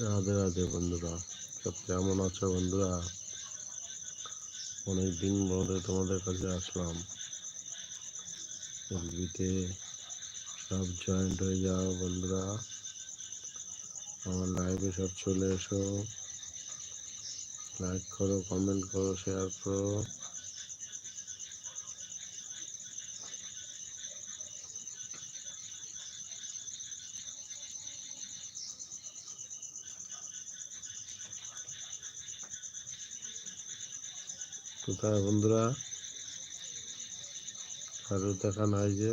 রাধে রাধে বন্ধুরা, সব কেমন আছো বন্ধুরা? অনেক দিন পরে তোমাদের কাছে আসলাম। এলবিতে সব জয়েন্ট হয়ে যাও বন্ধুরা। আমার লাইভে সব চলে এসো। লাইক করো কমেন্ট করো শেয়ার করো। কোথায় বন্ধুরা? কারও দেখা নাই যে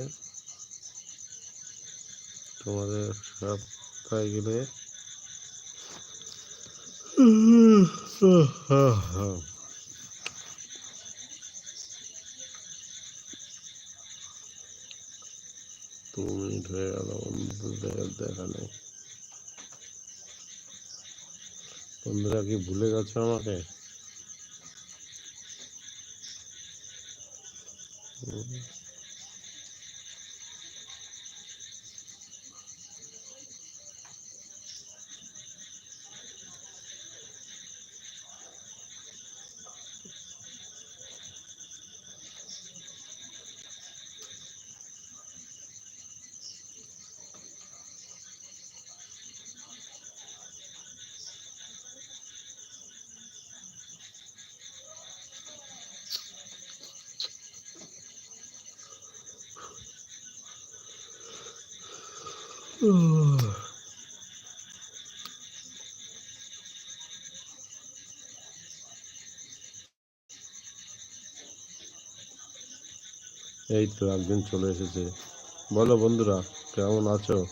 তোমাদের সব কোথায় গেলে? দেখা নেই। বন্ধুরা কি ভুলে গেছো আমাকে? 嗯。এই তো একদিন চলে এসেছে। বলো বন্ধুরা, কেমন আছো?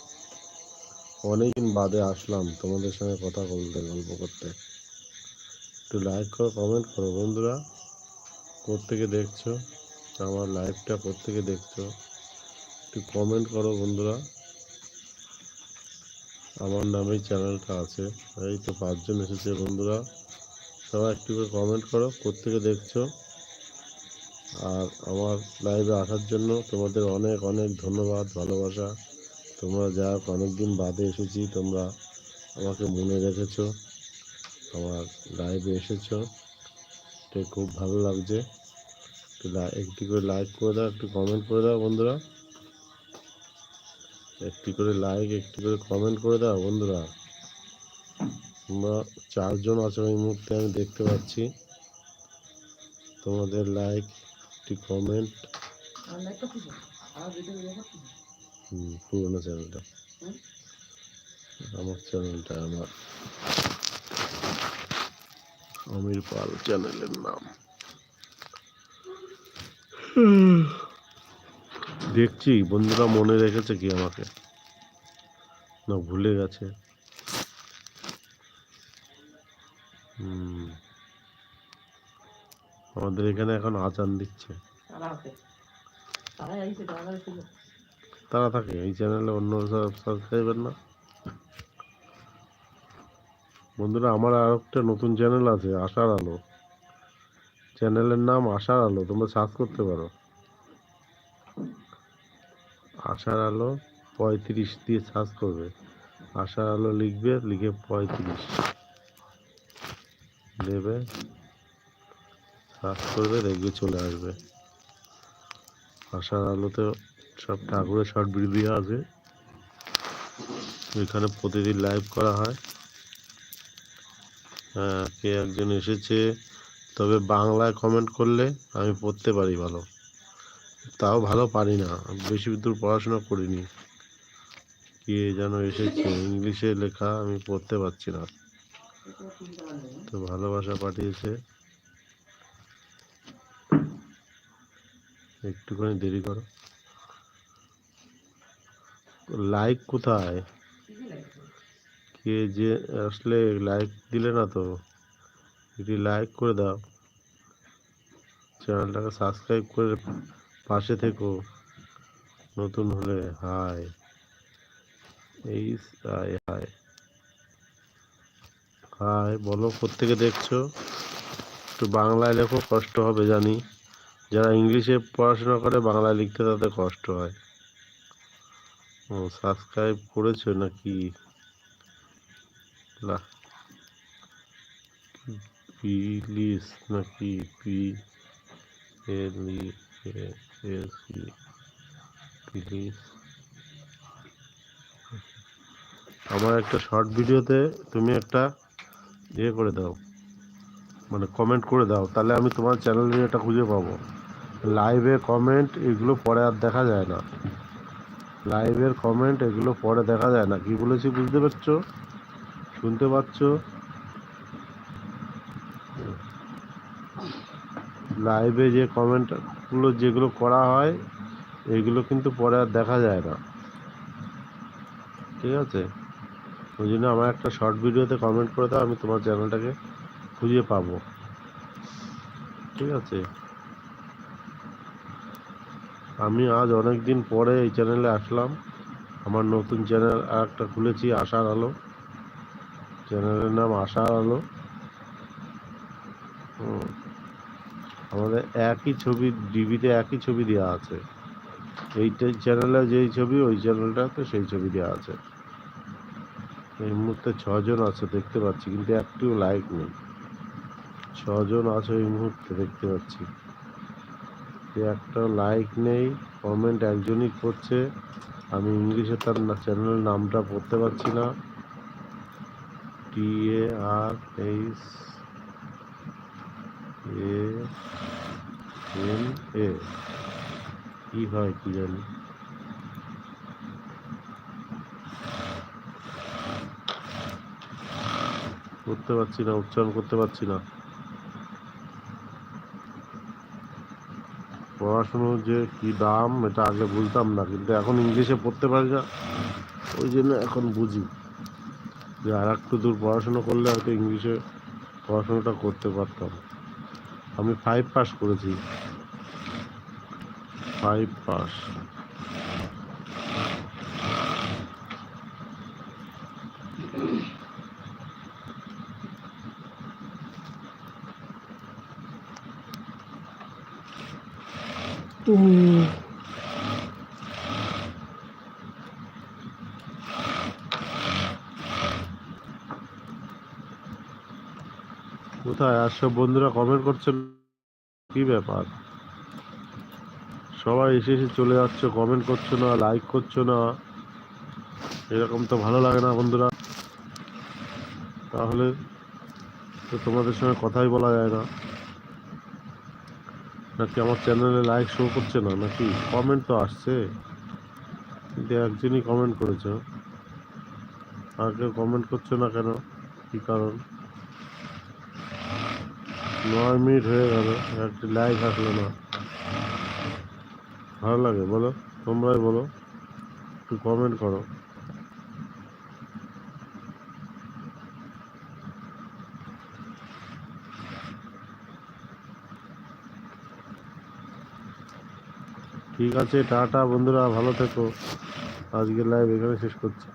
অনেকদিন বাদে আসলাম, তোমাদের সঙ্গে কথা বলতে, গল্প করতে। একটু লাইক করো কমেন্ট করো বন্ধুরা। কোত্থেকে দেখছ? আমার লাইভটা কোত্থেকে দেখছ? একটু কমেন্ট করো বন্ধুরা। আমার নামেই চ্যানেলটা আছে। এই তো পাঁচজন এসেছে বন্ধুরা। সবাই একটু করে কমেন্ট করো, কোত্থেকে দেখছ। আর আমার লাইভে আসার জন্য তোমাদের অনেক অনেক ধন্যবাদ, ভালোবাসা। তোমরা যা অনেকদিন বাদে এসেছি, তোমরা আমাকে মনে রেখেছো, আমার লাইভে এসেছ। এটা খুব ভালো লাগছে। একটি করে লাইক করে দাও, একটু কমেন্ট করে দাও বন্ধুরা। একটি করে লাইক একটি করে কমেন্ট করে দাও বন্ধুরা। তোমরা চারজন আছো এই মুহূর্তে, আমি দেখতে পাচ্ছি। তোমাদের লাইক একটি কমেন্ট পুরোনো চ্যানেলটা আমার চ্যানেলটা আমার। আমির পাল চ্যানেলের নাম। দেখছি বন্ধুরা মনে রেখেছে কি আমাকে। না ভুলে গেছে। আমাদের এখানে এখন আচান দিচ্ছে। তারা থাকে এই চ্যানেলে অন্য সব সাবস্ক্রাইবার না? বন্ধুরা আমার আর একটা নতুন চ্যানেল আছে আশার আলো। চ্যানেলের নাম আশার আলো তোমরা সার্চ করতে পারো। আশার আলো পঁয়ত্রিশ দিয়ে সার্চ করবে। আশার আলো লিখবে, লিখে পঁয়ত্রিশ। দেবে সার্চ করবে, দেখবে চলে আসবে। আশার আলোতে সব ঠাকুরের শর্ট ভিডিও আছে। এখানে প্রতিদিন লাইভ করা হয়। হ্যাঁ কে একজন এসেছে, তবে বাংলায় কমেন্ট করলে আমি পড়তে পারি ভালো। তাও ভালো পারি না। বেশি দূর পড়াশোনা করিনি। কে যেন এসেছে, ইংলিশে লেখা আমি পড়তে পারছি না। তো ভালোবাসা পাঠিয়েছে। একটুখানি দেরি করো। লাইক কোথায়? কে যে আসলে লাইক দিলে না তো? একটি লাইক করে দাও। চ্যানেলটাকে সাবস্ক্রাইব করে পাশে থেকো। নতুন হলে হাই এই হাই হাই হাই বলো কোত্থেকে দেখছ? একটু বাংলায় লেখো, কষ্ট হবে জানি। যারা ইংলিশে পড়াশোনা করে, বাংলায় লিখতে তাদের কষ্ট হয়। ও, সাবস্ক্রাইব করেছ নাকি? না প্লিজ নাকি পি ই আমার একটা শর্ট ভিডিওতে তুমি একটা ইয়ে করে দাও। মানে কমেন্ট করে দাও। তাহলে আমি তোমার চ্যানেলে এটা খুঁজে পাবো। লাইভে কমেন্ট এগুলো পরে আর দেখা যায় না। লাইভের কমেন্ট এগুলো পরে দেখা যায় না। কি বলেছি বুঝতে পারছ? শুনতে পাচ্ছ? লাইভে যে কমেন্টগুলো যেগুলো করা হয়, এগুলো কিন্তু পরে আর দেখা যায় না। ঠিক আছে? ওই জন্য আমার একটা শর্ট ভিডিওতে কমেন্ট করে দাও, আমি তোমার চ্যানেলটাকে খুঁজে পাবো। ঠিক আছে? আমি আজ অনেক দিন পরে এই চ্যানেলে আসলাম। আমার নতুন চ্যানেল আর একটা খুলেছি, আশার আলো। চ্যানেলের নাম আশার আলো। আমাদের একই ছবি ডিবিতে একই ছবি দেওয়া আছে। এইটা চ্যানেলে যেই ছবি, ওই চ্যানেলটাতে সেই ছবি দেওয়া আছে। এই মুহূর্তে ছজন আছে, দেখতে পাচ্ছি, কিন্তু একটিও লাইক নেই। ছজন আছে এই মুহূর্তে, দেখতে পাচ্ছি। একটা লাইক নেই, কমেন্ট একজনই করছে। আমি ইংলিশে তার চ্যানেলের নামটা পড়তে পারছি না। টি এ আর এইচ এ এন এ কি হয় কি জানি? করতে পারছি না, উচ্চারণ করতে পারছি না। পড়াশুনোর যে কি দাম, এটা আগে বুঝতাম না, কিন্তু এখন ইংলিশে পড়তে পারি না। ওই জন্য এখন বুঝি। যে আর একটু দূর পড়াশুনো করলে হয়তো ইংলিশে পড়াশোনাটা করতে পারতাম। আমি ফাইভ পাস করেছি। ফাইভ পাস কোথায়? আর সব বন্ধুরা কমেন্ট করছেন কি ব্যাপার? সবাই এসে এসে চলে যাচ্ছে কমেন্ট করছ না লাইক করছ না। এরকম তো ভালো লাগে না বন্ধুরা। তাহলে তো তোমাদের সঙ্গে কথাই বলা যায় না। নাকি আমার চ্যানেলে লাইক শো করছে না? নাকি কমেন্ট তো আসছে। কিন্তু একজনই কমেন্ট করেছ। আর কেউ কমেন্ট করছ না কেন? কি কারণ? নয় মিনিট হয়ে গেল, একটি লাইক আসলো না। ভালো লাগে, বলো, তোমরাই বলো, একটু কমেন্ট করো। ঠিক আছে, টাটা বন্ধুরা, ভালো থেকো। আজকের লাইভ এখানে শেষ করছি।